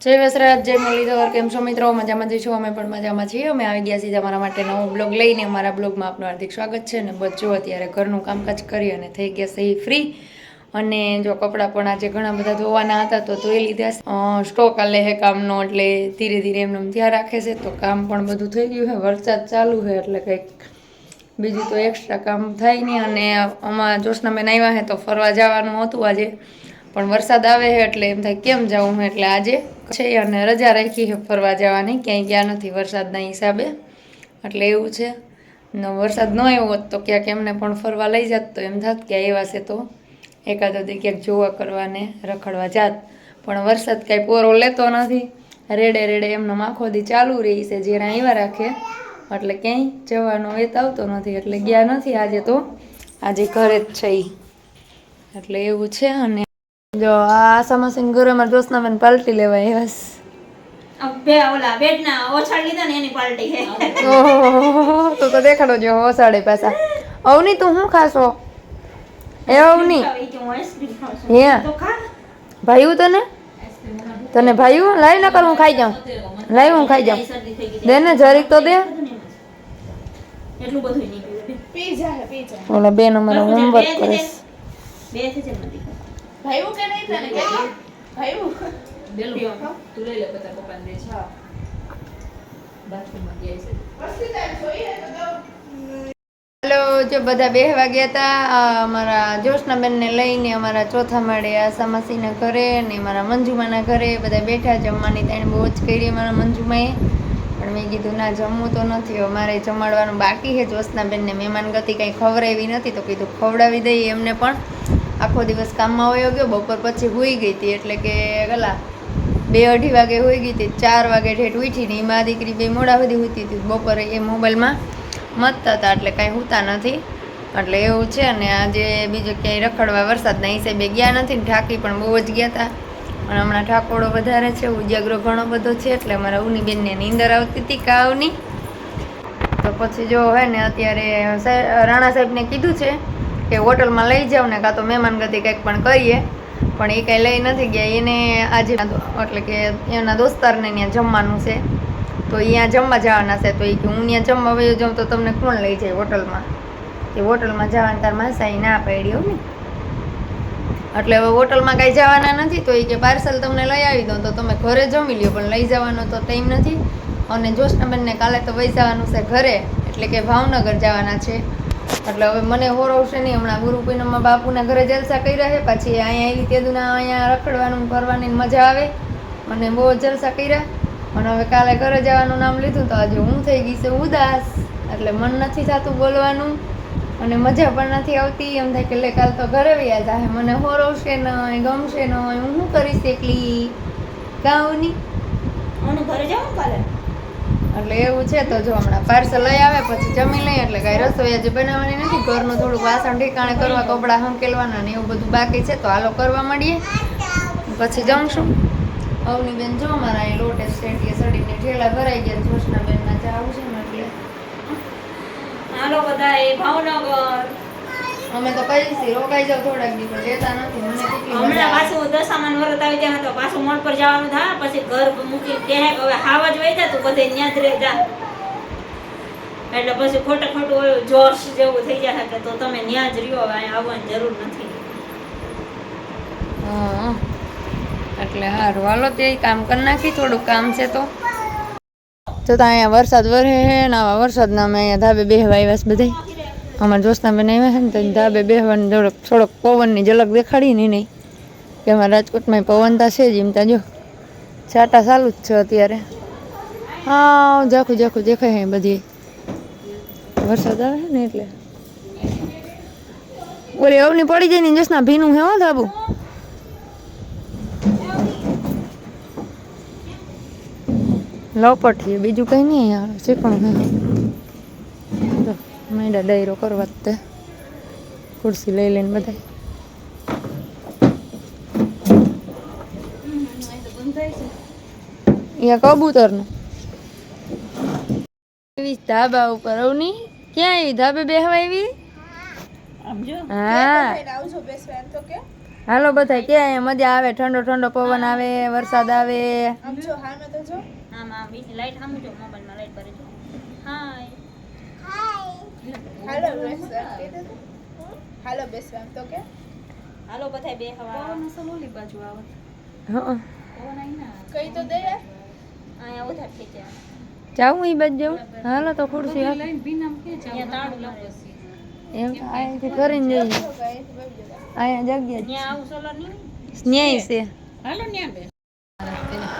જય વસરાજ, જય મુરલીધર કેમ છો મિત્રો? મજામાં જઈશું અમે પણ મજામાં છીએ. અમે આવી ગયા છીએ અમારા માટે નવો બ્લોગ લઈને. અમારા બ્લોગમાં આપનું હાર્દિક સ્વાગત છે અને બચ્ચો અત્યારે ઘરનું કામકાજ કરી અને થઈ ગયા છે ફ્રી અને જો કપડાં પણ આજે ઘણા બધા ધોવાના હતા, તો ધોઈ લીધા છે. સ્ટોક આલે હે કામનો, એટલે ધીરે ધીરે એમને એમ ધ્યાન રાખે છે. તો કામ પણ બધું થઈ ગયું છે, વરસાદ ચાલુ છે, એટલે કંઈક બીજું તો એક્સ્ટ્રા કામ થાય નહીં. અને આમાં મેં આવ્યા હે તો ફરવા જવાનું હતું આજે. પણ વરસાદ આવે છે એટલે એમ થાય, કેમ જવું એટલે આજે છે અને રજા રાખી છે ફરવા જવાની, ક્યાંય ગયા નથી વરસાદના હિસાબે. એટલે એવું છે. ને વરસાદ ન આવ્યો હોત તો ક્યાંક એમને પણ ફરવા લઈ જાત તો એમ થાત કે આવ્યા છે તો. એકાદો દી ક્યાંક જોવા કરવાને રખડવા જાત. પણ વરસાદ કાંઈ પોરો લેતો નથી. રેડે રેડે એમનો માખો દી ચાલુ રહી છે જે આવ્યા રાખે. એટલે ક્યાંય જવાનો વેત આવતો નથી, એટલે ગયા નથી આજે તો. આજે ઘરે જ છે. એટલે એવું છે અને જો આ આસામાસીન ઘરે મારા દોસ્તના બેન પાલટી લેવા આવ્યા છે. બે ઓલા બેડના ઓછાડ લીધા ને એની પાર્ટી છે ઓહો તું તો દેખાડો જો ઓછાડે પાછા અવની તું શું ખાશો એ અવની હું છું. ભાઈયું તને તને ભાઈયું લાઈ નકર હું ખાઈ જાઉં લાઈ હું ખાઈ જાઉં દે ને જરીક તો દે એટલું બધું નહીં પીવું બે. ઓલા બેન અમારા હોમવર્ક કરે છે. બે દીકરી. ભાઈવું કે નહીં તને? કે ભાઈવું. મસ્તી તાર જોઈએ તો હેલો જો બધા બેહવા ગયા હતા અમારા અમારા જોશનાબેનને લઈને અમારા ચોથા માળે આસામાસીના ઘરે અને મારા મંજુમાના ઘરે બધા બેઠા જમવાની તેણે બહુ જ કરી મારા મંજુમાએ. પણ મેં કીધું ના જમવું તો નથી અમારે મારે જમાડવાનું બાકી છે. જોશનાબેનને મહેમાન ગતિ કંઈ ખવડાવી નથી તો કીધું ખવડાવી દઈએ એમને પણ. આખો દિવસ કામમાં વયો ગયો, બપોર પછી હોઈ ગઈ હતી. એટલે કે ગલા બે અઢી વાગે હોઈ ગઈ હતી, ચાર વાગે ઠેઠ ઉઠીને એ મા દીકરી બે મોડા સુધી હોતી હતી. બપોરે એ મોબાઈલમાં મતતા હતા, એટલે કાંઈ હોતા નથી. એટલે એવું છે, અને આજે બીજું ક્યાંય રખડવા વરસાદના હિસાબે ગયા નથી ને ઠાકી પણ બહુ જ ગયા હતા અને હમણાં ઠાકોડો વધારે છે, ઉજાગરો ઘણો બધો છે, એટલે અમારા ઉની બેનને નીંદર આવતી હતી કાવની. તો પછી જો હે ને, અત્યારે રાણા સાહેબને કીધું છે કે હોટલમાં લઈ જાઉં ને કાં તો મહેમાન ગતિ કંઈક પણ કરીએ. પણ એ કાંઈ લઈ નથી ગયા. એને આજે એટલે કે એના દોસ્તારને ત્યાં જમવાનું છે. તો ત્યાં જમવા જવાના છે. તો એ કે હું ત્યાં જમવા વયો જાઉં તો તમને કોણ લઈ જાય હોટલમાં? કે હોટલમાં જવાનું તાર માસાઈ ના પાડ્યો ને એટલે હવે હોટલમાં કાંઈ જવાના નથી તો એ કે પાર્સલ તમને લઈ આવી દઉં તો તમે ઘરે જમી લ્યો. પણ લઈ જવાનો તો ટાઈમ નથી. અને જોશનાબેનને કાલે તો વહી જવાનું છે ઘરે. એટલે કે ભાવનગર જવાના છે. એટલે હવે મને હોરવશે નહીં. હમણાં ગુરુ પૂનમમાં બાપુના ઘરે જલસા કર્યા છે. પછી અહીંયા આવી તેદુના અહીંયા રખડવાનું ફરવાની મજા આવે. મને બહુ જલસા કર્યા. અને હવે કાલે ઘરે જવાનું નામ લીધું તો આજે હું થઈ ગઈ છે ઉદાસ. એટલે મન નથી થતું બોલવાનું અને મજા પણ નથી આવતી. એમ થાય કે લે, કાલ તો ઘરે વ્યા જાય મને હોરવશે નહીં, ગમશે નહીં. હું શું કરીશ એકલી? ગાઉની મને ઘરે જવું કાલે? એટલે એવું છે તો જો હમણાં પાર્સલ લઈ આવે, પછી જમી લઈએ. એટલે કાંઈ રસોઈ આજે બનાવવાની નથી. ઘરનું થોડુંક વાસણ ઠેકાણે કરવા, કપડાં હંકેલવાના ને એવું બધું બાકી છે. તો હાલો કરવા માંડીએ. પછી જમશું. અવની બેન જો મારા એ લોટે સ્ટેન્ડીએ સડીને ઠેલા ભરાઈ ગયા. જોશના બેનમાં જાવું છે ને એટલે. હાલો બધા એ ભાવનગર. અમે તો કઈ છીએ રોકાઈ જાવ થોડાક દિવસ પણ લેતા નથી મને હમણાં. પાછું દશામાન વરત આવી જાય તો પાછું મોડ પર જવાનું થાય પછી ઘર મૂકી કે હવે હાવા જ વહી જાય તું બધે ત્યાં જ રહી જા. એટલે પછી ખોટે ખોટું જોશ જેવું થઈ જાય કે તો તમે ત્યાં જ રહ્યો હવે અહીંયા આવવાની જરૂર નથી. હા. એટલે હારું હાલો તે કામ કરી નાખી થોડુંક કામ છે તો. તો અહીંયા વરસાદ વરે ને આવા વરસાદના અમે અહીંયા ધાબે બેહવા આવ્યા છે બધાય. અમારા દોસ્તા બને આવ્યા છે ને તો ધાબે બેહવાની થોડોક થોડોક પવનની ઝલક દેખાડી ને નહીં કે અમારા રાજકોટમાં પવનતા છે જ એમ ત્યાં જો. છાટા ચાલુ જ છે અત્યારે. હા જાખું જાખું દેખાય છે બધી. વરસાદ આવે છે ને એટલે. બોલે અવની પડી જાય ને જસના ભીનું હે હો ધાબુ. છે બીજું કંઈ નહીં યાર હે ડાયરો કરવા તે. ખુરશી લઈ લઈને બધા અહીંયા કબૂતરનું. એવી ધાબા ઉપર અવની ક્યાં એવી ધાબે બેહવા આવી? હા. હાલો બધા ક્યાં મજા આવે? ઠંડો ઠંડો પવન આવે વરસાદ આવે. આમ જો હાલમાં તો જો. આમ આમ લાઈટ સામુ જો મોબાઈલમાં લાઈટ ભરે જો. હાય હાલો બેસવા. હાલો બેસવા તો કે? હાલો બધા બે હવા ના કઈ તો દે આયા અહીંયા ઉધાર ખેંચ્યા જાઉં એ બાજુ જાઉં? હાલો તો ખુરશી હાલો. અહીંયા તાળું લાગે એમ અહીંથી કરીને જઈએ. બાજુ. અહીંયા જગ્યા ત્યાં છે. હાલો ન્યા ન્યાય છે.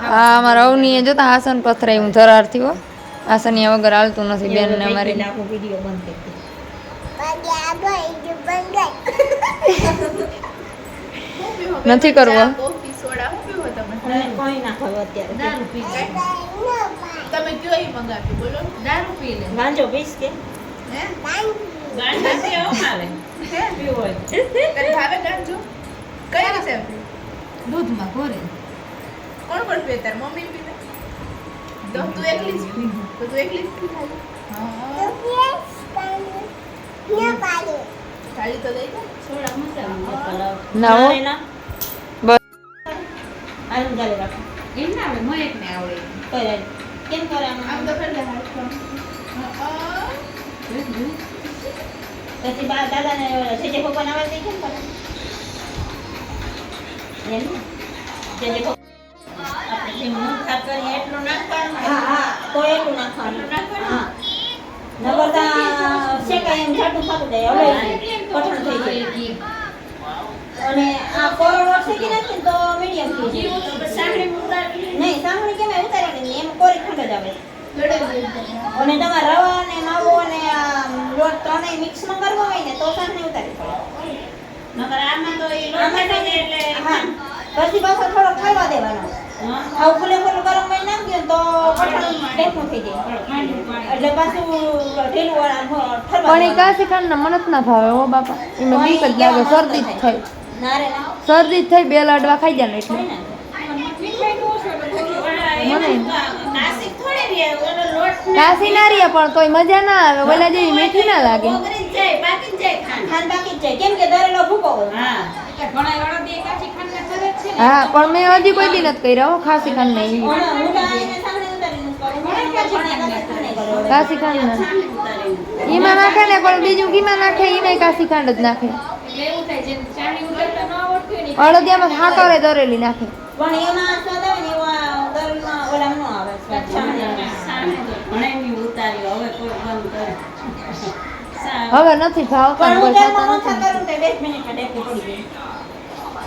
હા અમારા અવનીએ જોતા આસન પથરાય હું ધરારથી હો. આસનિયા વગર હાલતું નથી બેન ને અમારી. આખો વીડિયો બંધ કરી? નથી કરવો. દૂધમાં ઘોરે કોણ કોણ પીવે? તાર મમ્મી પીવે? તો તું એકલી જ તો તું એકલી જ ખાલી? ના કરે કેમ કરે આમ? તો કરી. પછી બા દાદાને છેજે પપ્પા નાવા દઈ કેમ કરે? એમ? એટલું નાખવાનું. હા હા તો એટલું નાખવાનું. હા. નગરતા શેકાય એમ છાટું ફાટું જાય હવે કઠણ થઈ જાય. અને આ કોરડો શેકી નાખીએ ને તો મીડિયમ થઈ જાય. નહીં સાંભળી કેમ ઉતારી નહીં એમ કોરી ખંડ જ આવે. અને તમારે રવા અને માવો અને લોટ ત્રણેય ન કરવો હોય ને તો સાંજને ઉતારી પડે આમાં હા. પછી પાછો થોડો ખાવા દેવાનો. આવું ખુલે ખુલ્લું ગરમ પાણી નાખ્યું તો કઠણ ઢેફું થઈ જાય. એટલે પાછું ઢીલું પણ એ કાસી ખાંડ ના મને ના ભાવે હો બાપા. એમાં બીક જ લાગે શરદી જ થઈ શરદી જ થઈ બે લાડવા ખાઈ જાય ને એટલે. કાશી ના રહ્યા પણ તોય મજા ના આવે ઓલા જેવી મીઠી ના લાગે. બાકી જાય કેમ કે દરેલો ભૂકો હોય. હા. પણ મેં હજી કોઈ દી નથી કર્યા હો ખાસી ખાન નહીં હું હું. હું. કાશી ખાંડ નાખે ને પણ બીજું કીમાં નાખે ઈમાં કાશી ખાંડ જ નાખે. અડદિયામાં હાકરે દરેલી નાખે. હવે નથી ભાવ પણ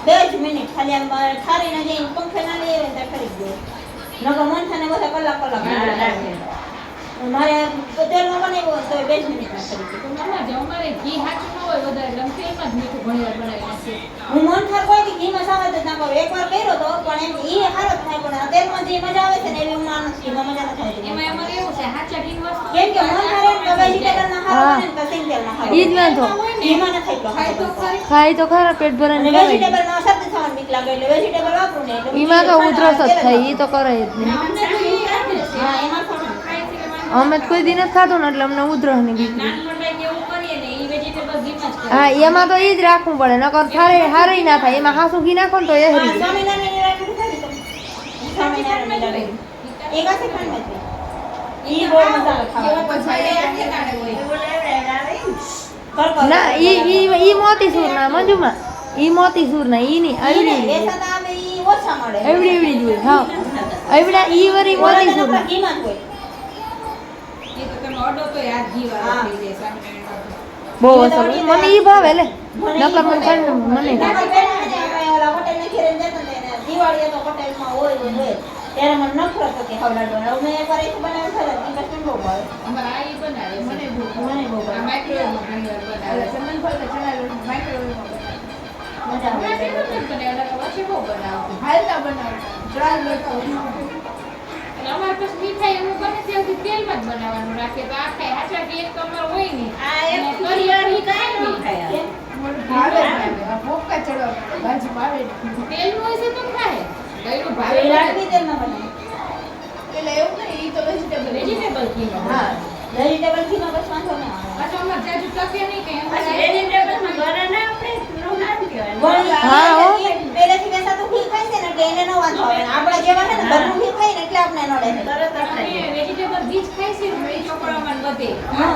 બે જ મિનિટ ખાલી આમ ઠારીને જઈને પંખે ના લઈ આવે ને ત્યાં ખરી ગયો નકર મોહનથાળને બધા કલાક કલાક. મારે તેલમાં બનાવ્યું તો બે જ મિનિટમાં ખરી ગયું હું કોઈ દી ઘીમાં સાવત જ ના કરું એકવાર કર્યો તો પણ એમ ઈ હારો જ થાય પણ આ જે મજા આવે છે ને એવી હું નથી એમાં મજા નથી આવતી. કેમ કે મોહનથાળ એમ તો વેજીટેબલમાં હારો હા. બને ને તો હારો ઈ જ વાંધો. એમાં બનતો. ખાય. તો ખરા પેટ બીક લાગે એટલે વેજીટેબલ વાપરું ને એટલે ઈમાં તો ઉધરસ જ થાય ઈ તો કરે જ નહીં. હા એમાં અમે કોઈ દિન જ ખાધું ને એટલે અમને ઉધરસની બીક હા એમાં તો એ જ રાખવું પડે નકર થારે હારે ના થાય એમાં હાસુ ઘી નાખો ને તો એ હરી તમે? ઈ. ના ઈ ઈ ઈ મોતીસૂર ના મંજુમાં ઈ મોતીસૂર ના ઈ ની ઈ આવડી ને, એવડી ઈ. એવડી એવડી જ હા એવડા ઈ વરી ઓલા તો મોતીસૂર નકરા ઘીમાં જ હોય. બહુ અસર મને ઈ ભાવે. લે નકર મને ખાંડ મને તો. ત્યારે મને નફરત હતી ખાવ હવે મેં એકવાર એક બનાવ્યું ખરા, ઈ પછી બહુ ભાવે. મને બહુ મને બહુ ભાવે. એટલે ચંદનફળ કે ચણા લોટ માઇક્રોવેવમાં મજા આવે. હાલતા બનાવતા ડ્રાય લોટ. અમારે પછી મીઠાઈ એવું બને ત્યાં સુધી તેલમાં જ બનાવવાનું રાખીએ. તો હોય આ એક કાંઈ ખાય. ભાવે આ ભોપકા ચડવા માટે ભાજીમાં આવે તેલનું હોય છે તો ખાય. ગળ્યું એ ભાવે લાડવી તેલમાં બનાવે. એટલે એવું નહીં ઈ તો વેજીટેબલ વેજીટેબલ કીનો હા વેજીટેબલ ઘીનો બસ વાંધો નહીં આવે. પાછો અમારે જાજુ નહીં કે. ના આપણે નો ના કહેવાય. હા, હો. પહેલેથી વેચાતું ઘી ખાય છે ને એટલે એને નો વાંધો આવે. આપણા જેવા છે ને ઘરનું ઘી ને એટલે આપણે નો ડરે. તરત વેજીટેબલ બીજ ખાઈ છે ને એ છોકરાઓમાં વધે.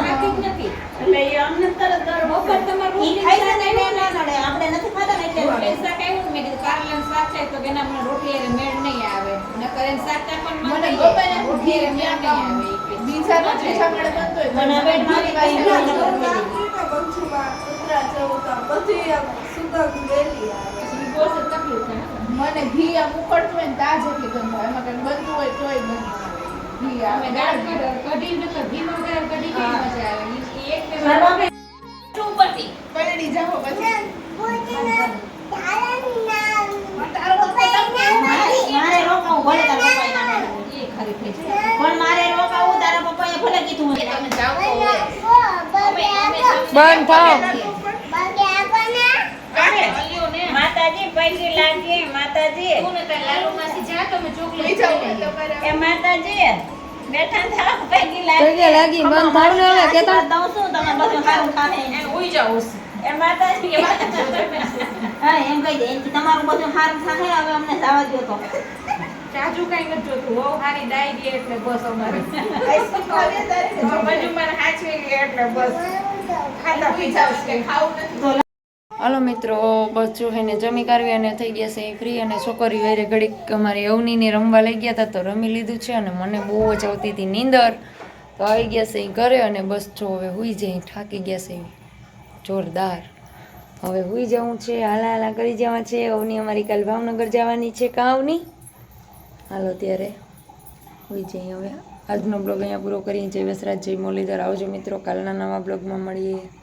ખાતી જ નથી એટલે એ અમને તરત દર બપોર તમારું ઘી ખાઈ છે ને એટલે ના નડે. આપણે નથી ખાતા ને એટલે નડે. શાક આવ્યું ને મેં કીધું કારેલાનું શાક છે તો કે ના મને રોટલી હારે મેળ નહીં આવે નકર એને શાક નાખવાનું પણ મને ને રોટલી હારે મેળ નહીં આવે. બીજા નો ચીઠા મળે બનતો હોય. મને હવે મારી પાસે પછી તકલીફ મને ઘી આમ ઉકળતું હોય ને તાજ એટલી ગંધ આવે. એમાં કંઈક બનતું હોય તોય ગંધ ઘી આવે. દાળ કઢી નકર ઘીમાં વઘાર કઢી કેવી મજા આવે? ઈ- ઈ એક ને ઉપરથી. પલળી જાઓ પછી. મારે મારે રોકાવું ભલે તારા પપ્પાએ એ ખરી થઈ જાય. પણ મારે રોકાવું તારા પપ્પાએ ભલે કીધું. તમે જાઓ બંધ થાવ. લાગી માતાજી. લાલુ માસી જા ચોકલેટ લઈએ. તમારે એ માતાજી બેઠા થાવ પૈકી પૈકી લાગી, બંધ થાવ હવે, કે દઉં છું તમે બધું સારું થાય એને ઉઈ જાવ એ માતાજી. હા એમ કહી દે એનથી તમારું બધું સારું થાય હવે અમને જવા દો તો. ચાજુ કઈ નથી જોતું બહુ સારી ડાયરી એટલે બસ અમારે. મને હાચવી એટલે બસ. ખાતા પી ખાવું નથી. હાલો મિત્રો, બસ જો એને જમી કાઢવી અને થઈ ગયા છે એ ફ્રી અને છોકરી વેરે ઘડીક અમારી અવનીને રમવા લઈ ગયા હતા તો રમી લીધું છે અને મને બહુ જ આવતી હતી નીંદર. તો આવી ગયા છે એ ઘરે અને બસ જો હવે હુઈ જાય થાકી ગયા છે. જોરદાર. હવે હુઈ જવું છે, હાલા હાલા કરી જવા છે. અવની અમારી કાલ ભાવનગર જવાની છે કાવની. હાલો ત્યારે હુઈ જઈએ હવે. આજનો બ્લોગ અહીંયા પૂરો કરીએ. જય વસરાજ, જય મોલીધર આવજો મિત્રો, કાલના નવા બ્લોગમાં મળીએ.